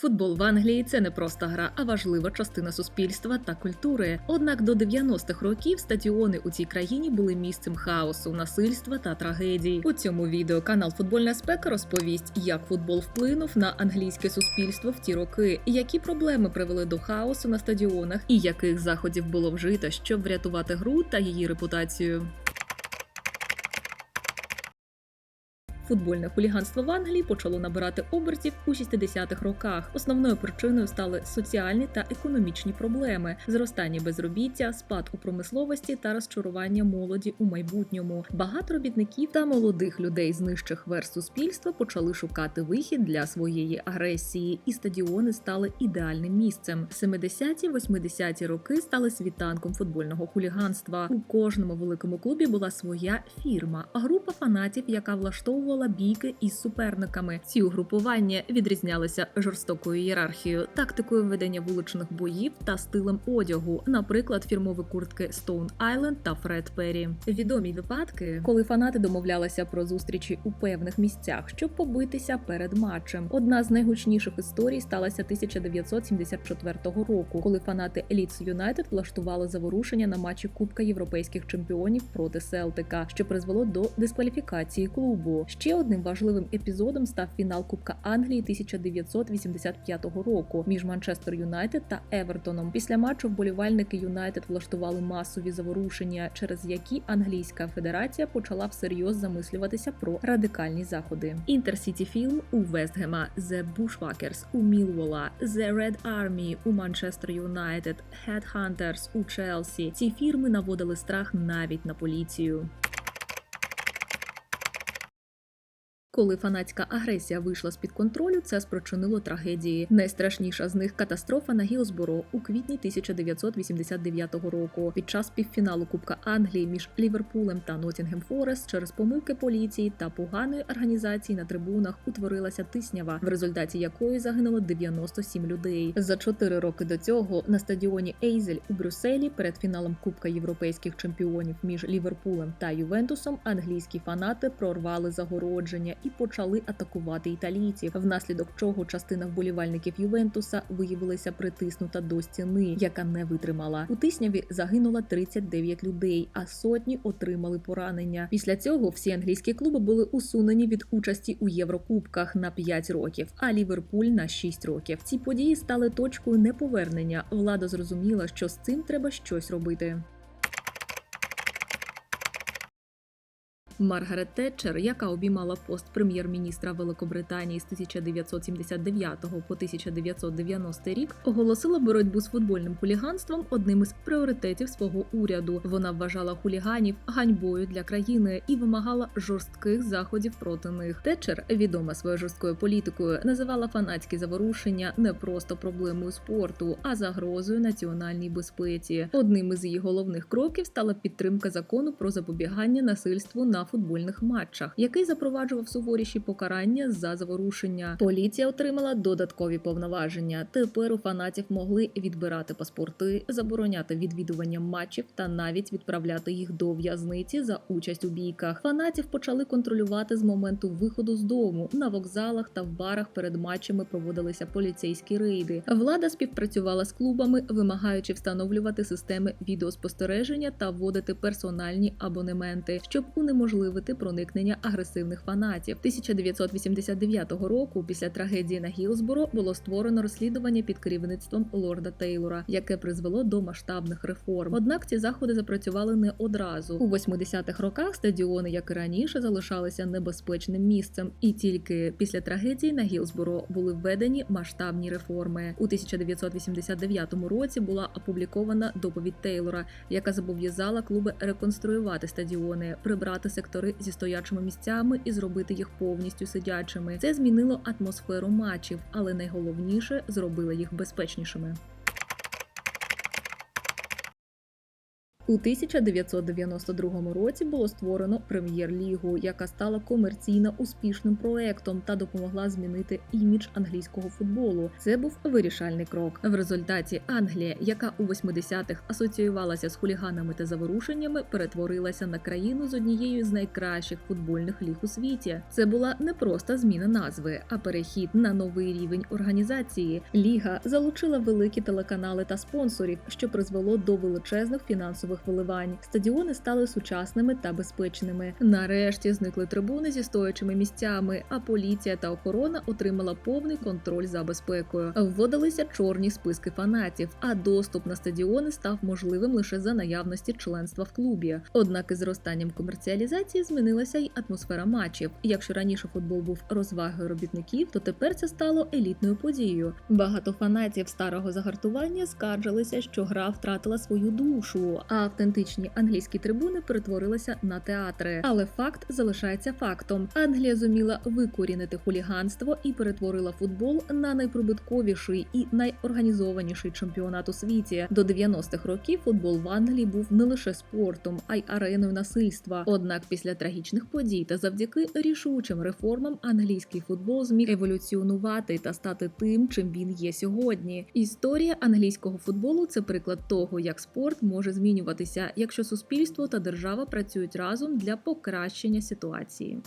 Футбол в Англії це не просто гра, а важлива частина суспільства та культури. Однак до 90-х років стадіони у цій країні були місцем хаосу, насильства та трагедій. У цьому відео канал Футбольна спека розповість, як футбол вплинув на англійське суспільство в ті роки, які проблеми привели до хаосу на стадіонах, і яких заходів було вжито, щоб врятувати гру та її репутацію. Футбольне хуліганство в Англії почало набирати обертів у 60-х роках. Основною причиною стали соціальні та економічні проблеми, зростання безробіття, спад у промисловості та розчарування молоді у майбутньому. Багато робітників та молодих людей з нижчих верст суспільства почали шукати вихід для своєї агресії, і стадіони стали ідеальним місцем. 70-80-ті роки стали світанком футбольного хуліганства. У кожному великому клубі була своя фірма, група фанатів, яка влаштовувала бійки із суперниками. Ці угрупування відрізнялися жорстокою ієрархією, тактикою ведення вуличних боїв та стилем одягу, наприклад, фірмові куртки Stone Island та Фред Перрі. Відомі випадки, коли фанати домовлялися про зустрічі у певних місцях, щоб побитися перед матчем. Одна з найгучніших історій сталася 1974 року, коли фанати Leeds Юнайтед влаштували заворушення на матчі Кубка європейських чемпіонів проти Селтика, що призвело до дискваліфікації клубу. Ще одним важливим епізодом став фінал Кубка Англії 1985 року між Манчестер Юнайтед та Евертоном. Після матчу вболівальники Юнайтед влаштували масові заворушення, через які англійська федерація почала всерйоз замислюватися про радикальні заходи. Інтерсіті фільм у Вестгема, The Bushwhackers у Мілвола, The Red Army у Манчестер Юнайтед, Headhunters у Челсі. Ці фірми наводили страх навіть на поліцію. Коли фанатська агресія вийшла з під контролю, це спричинило трагедії. Найстрашніша з них катастрофа на Гілсборо у квітні 1989 року. Під час півфіналу Кубка Англії між Ліверпулем та Нотінгем Форест через помилки поліції та поганої організації на трибунах утворилася тиснява, в результаті якої загинуло 97 людей. За чотири роки до цього на стадіоні Ейзель у Брюсселі перед фіналом Кубка європейських чемпіонів між Ліверпулем та Ювентусом англійські фанати прорвали загородження і почали атакувати італійців, внаслідок чого частина вболівальників Ювентуса виявилася притиснута до стіни, яка не витримала. У тисняві загинуло 39 людей, а сотні отримали поранення. Після цього всі англійські клуби були усунені від участі у Єврокубках на 5 років, а Ліверпуль на 6 років. Ці події стали точкою неповернення. Влада зрозуміла, що з цим треба щось робити. Маргарет Тетчер, яка обіймала пост прем'єр-міністра Великобританії з 1979 по 1990 рік, оголосила боротьбу з футбольним хуліганством одним із пріоритетів свого уряду. Вона вважала хуліганів ганьбою для країни і вимагала жорстких заходів проти них. Тетчер, відома своєю жорсткою політикою, називала фанатські заворушення не просто проблемою спорту, а загрозою національній безпеці. Одним із її головних кроків стала підтримка закону про запобігання насильству на футбольних матчах, який запроваджував суворіші покарання за заворушення. Поліція отримала додаткові повноваження. Тепер у фанатів могли відбирати паспорти, забороняти відвідування матчів та навіть відправляти їх до в'язниці за участь у бійках. Фанатів почали контролювати з моменту виходу з дому. На вокзалах та в барах перед матчами проводилися поліцейські рейди. Влада співпрацювала з клубами, вимагаючи встановлювати системи відеоспостереження та вводити персональні абонементи, щоб унеможливити унеможливити проникнення агресивних фанатів. 1989 року, після трагедії на Гілсборо, було створено розслідування під керівництвом лорда Тейлора, яке призвело до масштабних реформ. Однак ці заходи запрацювали не одразу. У 80-х роках стадіони, як і раніше, залишалися небезпечним місцем, і тільки після трагедії на Гілсборо були введені масштабні реформи. У 1989 році була опублікована доповідь Тейлора, яка зобов'язала клуби реконструювати стадіони, прибрати сектори зі стоячими місцями і зробити їх повністю сидячими. Це змінило атмосферу матчів, але найголовніше зробило їх безпечнішими. У 1992 році було створено прем'єр-лігу, яка стала комерційно успішним проектом та допомогла змінити імідж англійського футболу. Це був вирішальний крок. В результаті Англія, яка у 80-х асоціювалася з хуліганами та заворушеннями, перетворилася на країну з однією з найкращих футбольних ліг у світі. Це була не просто зміна назви, а перехід на новий рівень організації. Ліга залучила великі телеканали та спонсорів, що призвело до величезних фінансових виливань. Стадіони стали сучасними та безпечними. Нарешті зникли трибуни зі стоячими місцями, а поліція та охорона отримала повний контроль за безпекою. Вводилися чорні списки фанатів, а доступ на стадіони став можливим лише за наявності членства в клубі. Однак із зростанням комерціалізації змінилася й атмосфера матчів. Якщо раніше футбол був розвагою робітників, то тепер це стало елітною подією. Багато фанатів старого загартування скаржилися, що гра втратила свою душу, а автентичні англійські трибуни перетворилися на театри. Але факт залишається фактом: Англія зуміла викорінити хуліганство і перетворила футбол на найприбутковіший і найорганізованіший чемпіонат у світі. До 90-х років футбол в Англії був не лише спортом, а й ареною насильства. Однак після трагічних подій та завдяки рішучим реформам англійський футбол зміг еволюціонувати та стати тим, чим він є сьогодні. Історія англійського футболу це приклад того, як спорт може змінюватися, якщо суспільство та держава працюють разом для покращення ситуації.